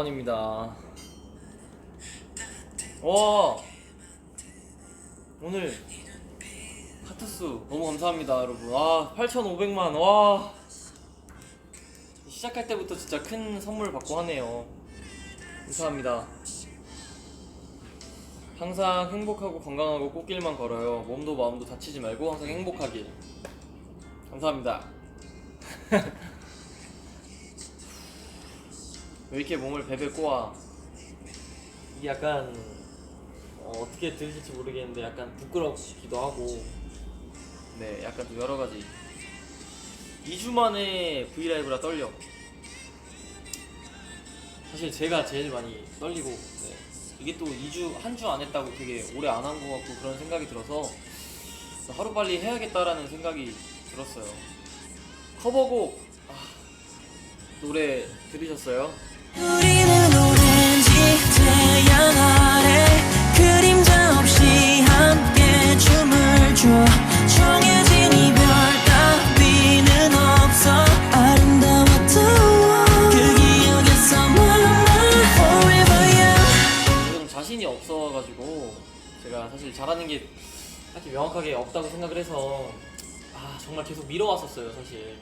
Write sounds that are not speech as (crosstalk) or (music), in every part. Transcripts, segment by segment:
다원입니다. 와 오늘 하트수 너무 감사합니다 여러분. 아 8,500만 와 시작할 때부터 진짜 큰 선물 받고 하네요. 감사합니다. 항상 행복하고 건강하고 꽃길만 걸어요. 몸도 마음도 다치지 말고 항상 행복하길. 감사합니다. (laughs) 왜 이렇게 몸을 베베 꼬아? 이게 약간 어, 어떻게 들으실지 모르겠는데 약간 부끄럽기도 하고 네 약간 좀 여러 가지 2주 만에 브이라이브라 떨려 사실 제가 제일 많이 떨리고 네. 이게 또 2주 한 주 안 했다고 되게 오래 안 한 것 같고 그런 생각이 들어서 하루 빨리 해야겠다라는 생각이 들었어요 커버곡 아, 노래 들으셨어요? 그 자신이 없어가지고 제가 사실 잘하는 게 딱히 명확하게 없다고 생각을 해서 아 정말 계속 미뤄왔었어요 사실.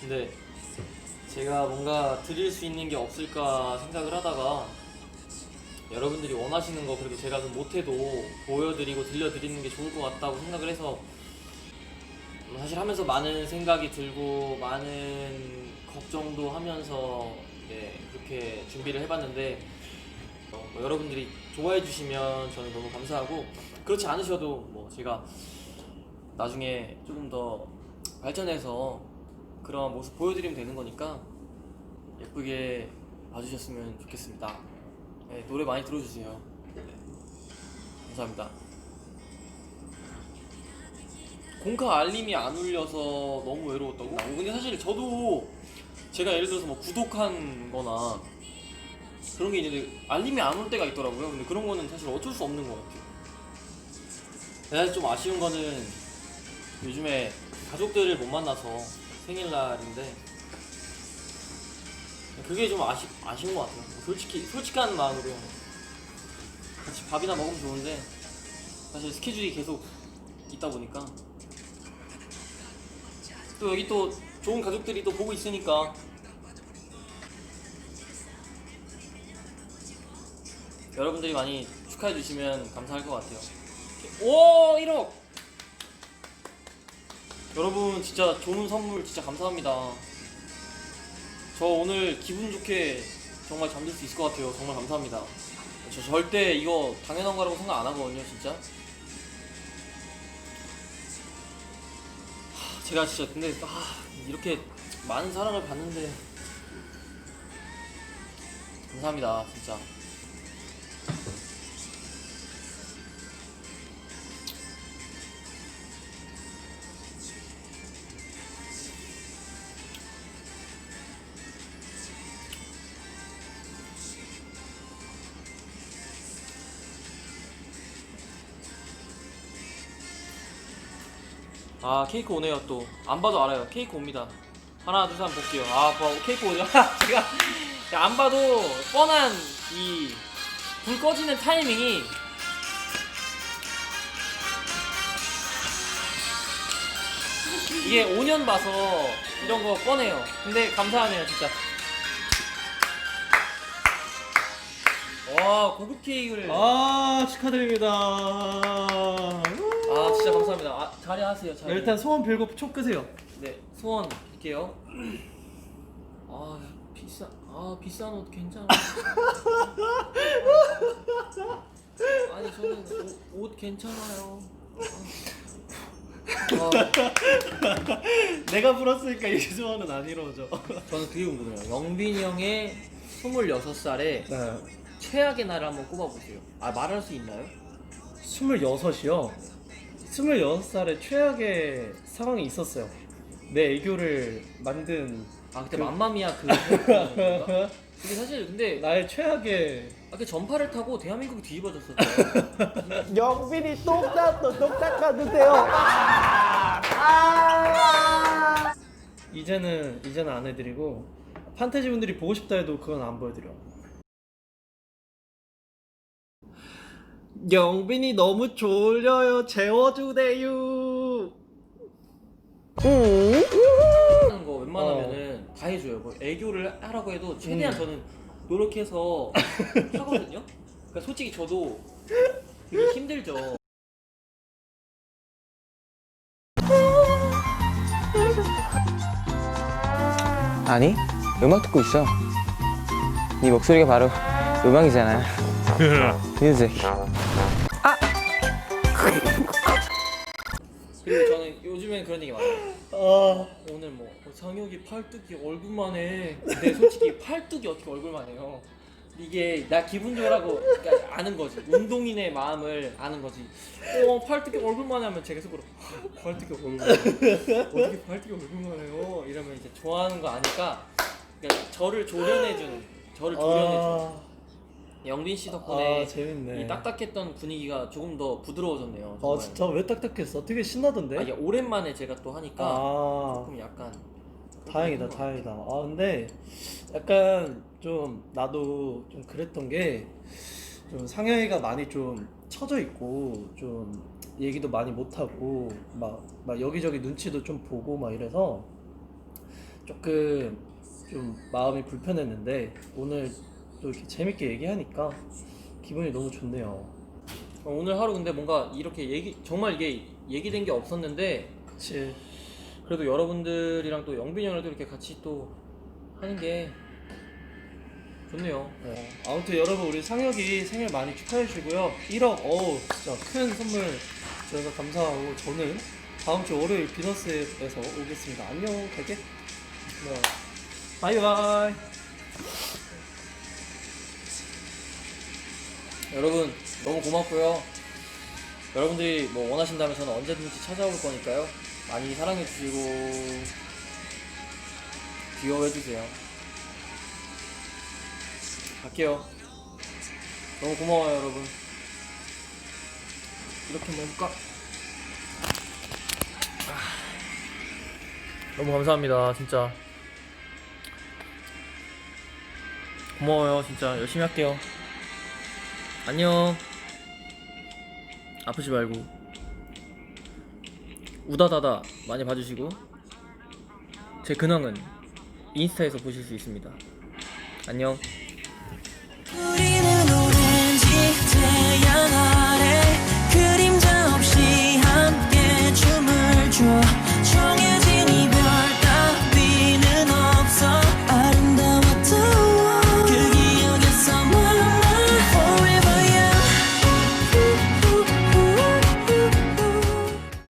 근데 제가 뭔가 드릴 수 있는 게 없을까 생각을 하다가 여러분들이 원하시는 거 그래도 제가 좀 못해도 보여드리고 들려드리는 게 좋을 것 같다고 생각을 해서 사실 하면서 많은 생각이 들고 많은 걱정도 하면서 네, 그렇게 준비를 해봤는데 어, 뭐 여러분들이 좋아해 주시면 저는 너무 감사하고 그렇지 않으셔도 뭐 제가 나중에 조금 더 발전해서 그런 모습 보여드리면 되는 거니까 예쁘게 봐주셨으면 좋겠습니다. 네, 노래 많이 들어주세요. 네, 감사합니다. 공카 알림이 안 울려서 너무 외로웠다고? 근데 사실 저도 제가 예를 들어서 뭐 구독한 거나 그런 게 있는데 알림이 안 올 때가 있더라고요. 근데 그런 거는 사실 어쩔 수 없는 것 같아요. 사실 좀 아쉬운 거는 요즘에 가족들을 못 만나서 생일날인데 그게 좀 아쉬, 아쉬운 것 같아요. 솔직히 솔직한 마음으로 같이 밥이나 먹으면 좋은데 사실 스케줄이 계속 있다 보니까 또 여기 또 좋은 가족들이 또 보고 있으니까 여러분들이 많이 축하해 주시면 감사할 것 같아요. 오 1억! 여러분 진짜 좋은 선물 진짜 감사합니다. 저 오늘 기분 좋게 정말 잠들 수 있을 것 같아요. 정말 감사합니다. 저 절대 이거 당연한 거라고 생각 안 하거든요, 진짜. 하, 제가 진짜 근데 아, 이렇게 많은 사랑을 받는데 감사합니다, 진짜. 아 케이크 오네요 또. 안 봐도 알아요. 케이크 옵니다. 하나 둘 셋 볼게요. 아 뭐, 케이크 오네요. (laughs) 제가 안 봐도 뻔한 이 불 꺼지는 타이밍이 이게 5년 봐서 이런 거 뻔해요. 근데 감사하네요 진짜. 와 고급 케이크를. 아 축하드립니다. 아 진짜 감사합니다 아, 잘하세요 잘 일단 소원 빌고 촉 끄세요. 네 소원 빌게요. 아 비싸 아 비싼 옷 괜찮아. (laughs) 아니 저는 옷, 옷 괜찮아요. 아, 내가 불었으니까 이 소원은 안 이루어져. 저는 그게 궁금해요. 영빈이 형의 26살에 네. 최악의 날을 한번 꼽아보세요. 아 말할 수 있나요? 26이요. 26살에 최악의 상황이 있었어요. 내 애교를 만든 아 그때 그- 맘마미아 그? (laughs) 근데 사실 근데 나의 최악의 아까 전파를 타고 대한민국이 뒤집어졌었어요. (laughs) 영빈이 똑딱도 똑딱하는데요. 이제는 이제는 안 해드리고 판타지 분들이 보고 싶다 해도 그건 안 보여드려. 영빈이 너무 졸려요. 재워주세요. 하는 거 웬만하면은 다 해줘요. 뭐 애교를 하라고 해도 최대한 음. 저는 노력해서 (laughs) 하거든요. 그러니까 솔직히 저도 되게 힘들죠. 아니 음악 듣고 있어 네 목소리가 바로 음악이잖아 뮤직 그리고 저는 요즘엔 그런 얘기 많아요. 아, 오늘 뭐 장혁이 팔뚝이 얼굴만 해. 근데 솔직히 팔뚝이 어떻게 얼굴만 해요? 이게 나 기분 좋으라고 그러니까 아는 거지. 운동인의 마음을 아는 거지. 어 팔뚝이 얼굴만 하면 제가 속으로 "아, 팔뚝이 얼굴만 해. 어떻게 팔뚝이 얼굴만 해요? 이러면 이제 좋아하는 거 아니까 그러니까 저를 조련해주는 저를 조련해주는 아, 영빈 씨 덕분에 아, 재밌네. 이 딱딱했던 분위기가 조금 더 부드러워졌네요. 아 정말. 진짜 왜 딱딱했어? 되게 신나던데? 아, 이게 오랜만에 제가 또 하니까 아, 조금 약간 다행이다, 다행이다. 아 근데 약간 좀 나도 좀 그랬던 게 좀 상현이가 많이 좀 처져 있고 좀 얘기도 많이 못 하고 막, 막 여기저기 눈치도 좀 보고 막 이래서 조금 좀 마음이 불편했는데 오늘 또 이렇게 재밌게 얘기하니까 기분이 너무 좋네요. 어, 오늘 하루 근데 뭔가 이렇게 얘기 정말 이게 얘기된 게 없었는데 그치. 그래도 여러분들이랑 또 영빈이 형이랑도 이렇게 같이 또 하는 게 좋네요. 네. 아무튼 여러분 우리 상혁이 생일 많이 축하해 주시고요. 1억 어우 진짜 큰 선물 저희가 감사하고 저는 다음 주 월요일 비너스에서 오겠습니다. 안녕 갈게. 네. 바이바이. 여러분 너무 고맙고요. 여러분들이 뭐 원하신다면 저는 언제든지 찾아올 거니까요. 많이 사랑해 주시고 귀여워해 주세요. 갈게요. 너무 고마워요, 여러분. 이렇게 먹을까? 아, 너무 감사합니다, 진짜. 고마워요, 진짜 열심히 할게요. 안녕. 아프지 말고 우다다다 많이 봐주시고 제 근황은 인스타에서 보실 수 있습니다. 안녕.